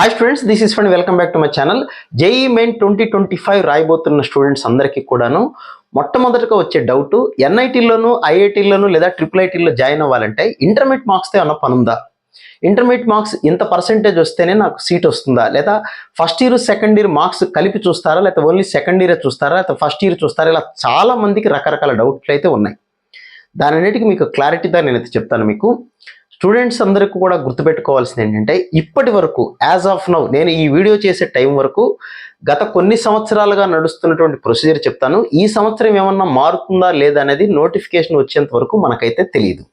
Hi students this is fund welcome back to my channel JEE main twenty twenty five రాయబోతున్న students అందరికీ కూడాను మొట్టమొదటిగా వచ్చే doubt ఎన్ఐటీలోను ఐఐటీలోను లేదా triple ఐటీలో జాయిన్ అవ్వాలంటే ఇంటర్మీడియట్ మార్క్స్తో ఏమన్నా పనుందా ఇంటర్మీడియట్ మార్క్స్ ఇంత పర్సెంటేజ్ వస్తేనే నాకు సీట్ వస్తుందా? లేదా first year second year marks కలిపి చూస్తారా? లేదా ఓన్లీ సెకండ్ ఇయర్ చూస్తారా? లేదా ఫస్ట్ ఇయర్ చూస్తారా? ఇలా చాలా మందికి రకరకాల డౌట్లు అయితే ఉన్నాయి. దాని అన్నిటికీ మీకు క్లారిటీగా నేనైతే చెప్తాను మీకు. స్టూడెంట్స్ అందరికీ కూడా గుర్తుపెట్టుకోవాల్సింది ఏంటంటే ఇప్పటి వరకు యాజ్ ఆఫ్ నౌ నేను ఈ వీడియో చేసే టైం వరకు గత కొన్ని సంవత్సరాలుగా నడుస్తున్నటువంటి ప్రొసీజర్ చెప్తాను. ఈ సంవత్సరం ఏమన్నా మారుతుందా లేదా అనేది నోటిఫికేషన్ వచ్చేంత వరకు మనకైతే తెలియదు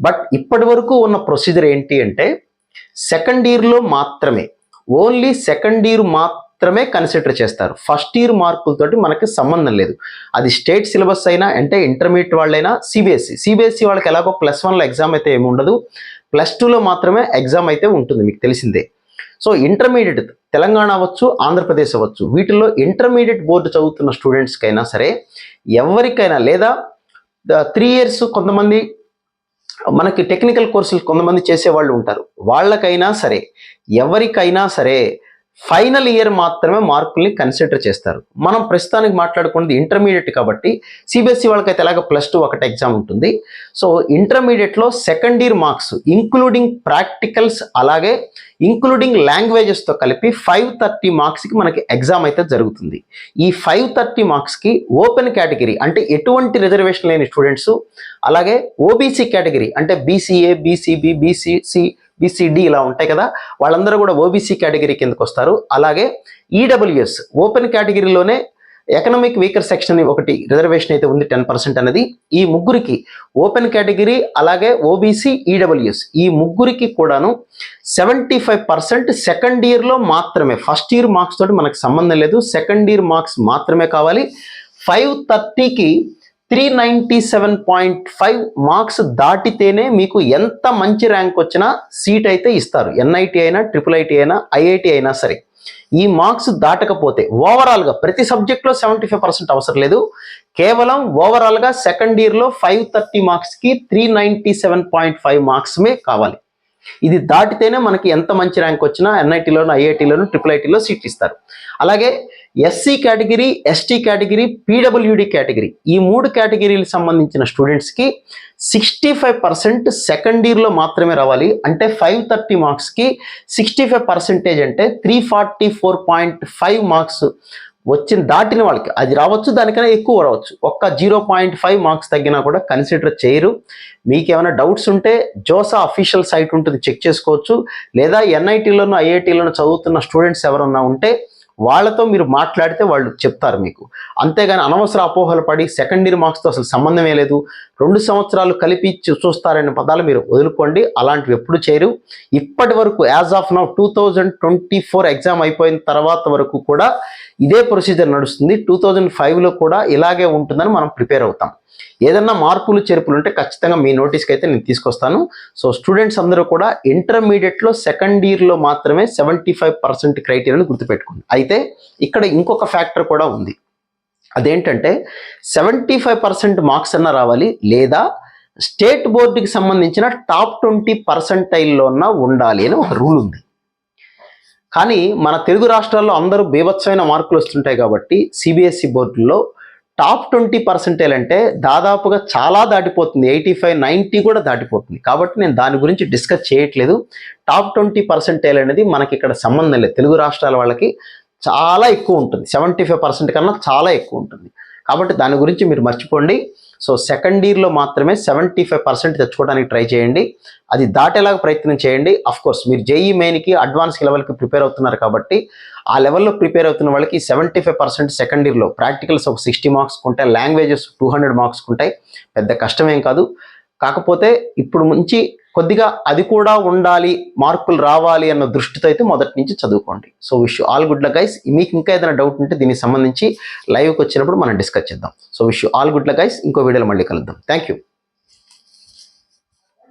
బట్ ఇప్పటి వరకు ఉన్న ప్రొసీజర్ ఏంటి అంటే సెకండ్ ఇయర్లో మాత్రమే ఓన్లీ సెకండ్ ఇయర్ మాత్రమే మాత్రమే కన్సిడర్ చేస్తారు. ఫస్ట్ ఇయర్ మార్కులతోటి మనకి సంబంధం లేదు. అది స్టేట్ సిలబస్ అయినా అంటే ఇంటర్మీడియట్ వాళ్ళైనా సిబిఎస్సి సిబిఎస్సి వాళ్ళకి ఎలాగో ప్లస్ వన్లో ఎగ్జామ్ అయితే ఏమి ఉండదు. ప్లస్ టూలో మాత్రమే ఎగ్జామ్ అయితే ఉంటుంది మీకు తెలిసిందే. సో ఇంటర్మీడియట్ తెలంగాణ అవ్వచ్చు ఆంధ్రప్రదేశ్ అవ్వచ్చు వీటిల్లో ఇంటర్మీడియట్ బోర్డు చదువుతున్న స్టూడెంట్స్కైనా సరే ఎవరికైనా లేదా త్రీ ఇయర్స్ కొంతమంది మనకి టెక్నికల్ కోర్సులు కొంతమంది చేసేవాళ్ళు ఉంటారు. వాళ్ళకైనా సరే ఎవరికైనా సరే ఫైనల్ ఇయర్ మాత్రమే మార్కుల్ని కన్సిడర్ చేస్తారు. మనం ప్రస్తుతానికి మాట్లాడుకున్నది ఇంటర్మీడియట్ కాబట్టి సిబిఎస్ఈ వాళ్ళకైతే ఎలాగ ప్లస్ టూ ఒకటి ఎగ్జామ్ ఉంటుంది. సో ఇంటర్మీడియట్లో second year marks including practicals అలాగే ఇంక్లూడింగ్ లాంగ్వేజెస్తో కలిపి ఫైవ్ థర్టీ మార్క్స్కి మనకి ఎగ్జామ్ అయితే జరుగుతుంది. ఈ ఫైవ్ థర్టీ మార్క్స్కి ఓపెన్ కేటగిరీ అంటే ఎటువంటి రిజర్వేషన్ లేని స్టూడెంట్స్ అలాగే ఓబీసీ కేటగిరీ అంటే బీసీఏ బీసీబీ బీసీసీ బీసీడీ ఇలా ఉంటాయి కదా వాళ్ళందరూ కూడా ఓబీసీ కేటగిరీ కిందకు వస్తారు. అలాగే ఈడబ్ల్యూఎస్ ఓపెన్ కేటగిరీలోనే ఎకనామిక్ వీకర్ సెక్షన్ ఒకటి రిజర్వేషన్ అయితే ఉంది టెన్ పర్సెంట్ అనేది. ఈ ముగ్గురికి ఓపెన్ కేటగిరీ అలాగే ఓబీసీ ఈడబ్ల్యూఎస్ ఈ ముగ్గురికి కూడాను సెవెంటీ ఫైవ్ పర్సెంట్ సెకండ్ ఇయర్లో మాత్రమే ఫస్ట్ ఇయర్ మార్క్స్ తోటి మనకు సంబంధం లేదు. సెకండ్ ఇయర్ మార్క్స్ మాత్రమే కావాలి. ఫైవ్ థర్టీకి three ninety seven point five marks దాటితేనే మీకు ఎంత మంచి ర్యాంక్ వచ్చినా సీట్ అయితే ఇస్తారు. ఎన్ఐటి అయినా ట్రిపుల్ ఐటీ అయినా ఐఐటి అయినా సరే. ఈ మార్క్స్ దాటకపోతే ఓవరాల్గా ప్రతి సబ్జెక్ట్లో సెవెంటీ ఫైవ్ పర్సెంట్ అవసరం లేదు. కేవలం ఓవరాల్గా సెకండ్ ఇయర్లో ఫైవ్ థర్టీ మార్క్స్కి three ninety seven point five మార్క్స్మే కావాలి. ఇది దాటితేనే మనకి ఎంత మంచి ర్యాంక్ వచ్చినా ఎన్ఐటీలోను ఐఐటీలోను ట్రిపుల్ ఐటీలో సీట్ ఇస్తారు. అలాగే SC category ST category PWD category ఈ మూడు కేటగిరీలకు సంబంధించిన స్టూడెంట్స్కి సిక్స్టీ ఫైవ్ పర్సెంట్ సెకండ్ ఇయర్లో మాత్రమే రావాలి. అంటే ఫైవ్ థర్టీ మార్క్స్కి సిక్స్టీ ఫైవ్ పర్సెంటేజ్ అంటే three forty four point five marks వచ్చిన దాటిన వాళ్ళకి అది రావచ్చు దానికన్నా ఎక్కువ రావచ్చు. ఒక్క జీరో పాయింట్ ఫైవ్ మార్క్స్ తగ్గినా కూడా కన్సిడర్ చేయరు. మీకు ఏమైనా డౌట్స్ ఉంటే జోసా అఫీషియల్ సైట్ ఉంటుంది చెక్ చేసుకోవచ్చు. లేదా ఎన్ఐటీలోనూ ఐఐటీలోనూ చదువుతున్న స్టూడెంట్స్ ఎవరన్నా ఉంటే వాళ్ళతో మీరు మాట్లాడితే వాళ్ళు చెప్తారు మీకు. అంతేగాని అనవసర అపోహలు పడి సెకండ్ ఇయర్ మార్క్స్తో అసలు సంబంధమే లేదు. రెండు సంవత్సరాలు కలిపి చూ- చూస్తారనే పదాలు మీరు వదులుకోండి. అలాంటివి ఎప్పుడు చేయరు. ఇప్పటి వరకు as of now two thousand twenty four exam అయిపోయిన తర్వాత వరకు కూడా ఇదే ప్రొసీజర్ నడుస్తుంది. టూ థౌజండ్ ఫైవ్లో కూడా ఇలాగే ఉంటుందని మనం ప్రిపేర్ అవుతాం. ఏదన్నా మార్పులు చేర్పులు ఉంటే ఖచ్చితంగా మీ నోటీస్కి అయితే నేను తీసుకొస్తాను. సో స్టూడెంట్స్ అందరూ కూడా ఇంటర్మీడియట్లో సెకండ్ ఇయర్లో మాత్రమే సెవెంటీ ఫైవ్ పర్సెంట్ క్రైటీరియాని గుర్తుపెట్టుకోండి. అయితే ఇక్కడ ఇంకొక ఫ్యాక్టర్ కూడా ఉంది. అదేంటంటే సెవెంటీ ఫైవ్ పర్సెంట్ మార్క్స్ అన్న రావాలి లేదా స్టేట్ బోర్డుకి సంబంధించిన టాప్ ట్వంటీ పర్సెంటైల్లోన ఉండాలి అని ఒక రూల్ ఉంది. కానీ మన తెలుగు రాష్ట్రాల్లో అందరూ బీభత్సమైన మార్కులు వస్తుంటాయి కాబట్టి సిబిఎస్ఈ బోర్డుల్లో టాప్ ట్వంటీ పర్సెంటేజ్ అంటే దాదాపుగా చాలా దాటిపోతుంది. ఎయిటీ ఫైవ్ నైంటీ కూడా దాటిపోతుంది. కాబట్టి నేను దాని గురించి డిస్కస్ చేయట్లేదు. టాప్ ట్వంటీ పర్సెంటేజ్ అనేది మనకి ఇక్కడ సంబంధం లేదు. తెలుగు రాష్ట్రాల వాళ్ళకి చాలా ఎక్కువ ఉంటుంది. సెవెంటీ ఫైవ్ పర్సెంట్ కన్నా చాలా ఎక్కువ ఉంటుంది. కాబట్టి దాని గురించి మీరు మర్చిపోండి. సో సెకండ్ ఇయర్లో మాత్రమే సెవెంటీ ఫైవ్ పర్సెంట్ తెచ్చుకోవడానికి ట్రై చేయండి. అది దాటేలాగా ప్రయత్నం చేయండి. అఫ్ కోర్స్ మీరు జేఈ మెయిన్కి అడ్వాన్స్ లెవెల్కి ప్రిపేర్ అవుతున్నారు కాబట్టి ఆ లెవెల్లో ప్రిపేర్ అవుతున్న వాళ్ళకి సెవెంటీ ఫైవ్ పర్సెంట్ సెకండ్ ఇయర్లో ప్రాక్టికల్స్ ఒక సిక్స్టీ మార్క్స్ ఉంటాయి లాంగ్వేజెస్ టూ హండ్రెడ్ మార్క్స్ ఉంటాయి పెద్ద కష్టమేం కాదు. కాకపోతే ఇప్పుడు నుంచి కొద్దిగా అది కూడా ఉండాలి మార్కులు రావాలి అన్న దృష్టితో అయితే మొదటి నుంచి చదువుకోండి. So wish all good luck guys మీకు ఇంకా ఏదైనా డౌట్ ఉంటే దీనికి సంబంధించి లైవ్కి వచ్చినప్పుడు మనం డిస్కస్ చేద్దాం. So wish all good luck guys ఇంకో వీడియోలో మళ్ళీ కలుద్దాం. Thank you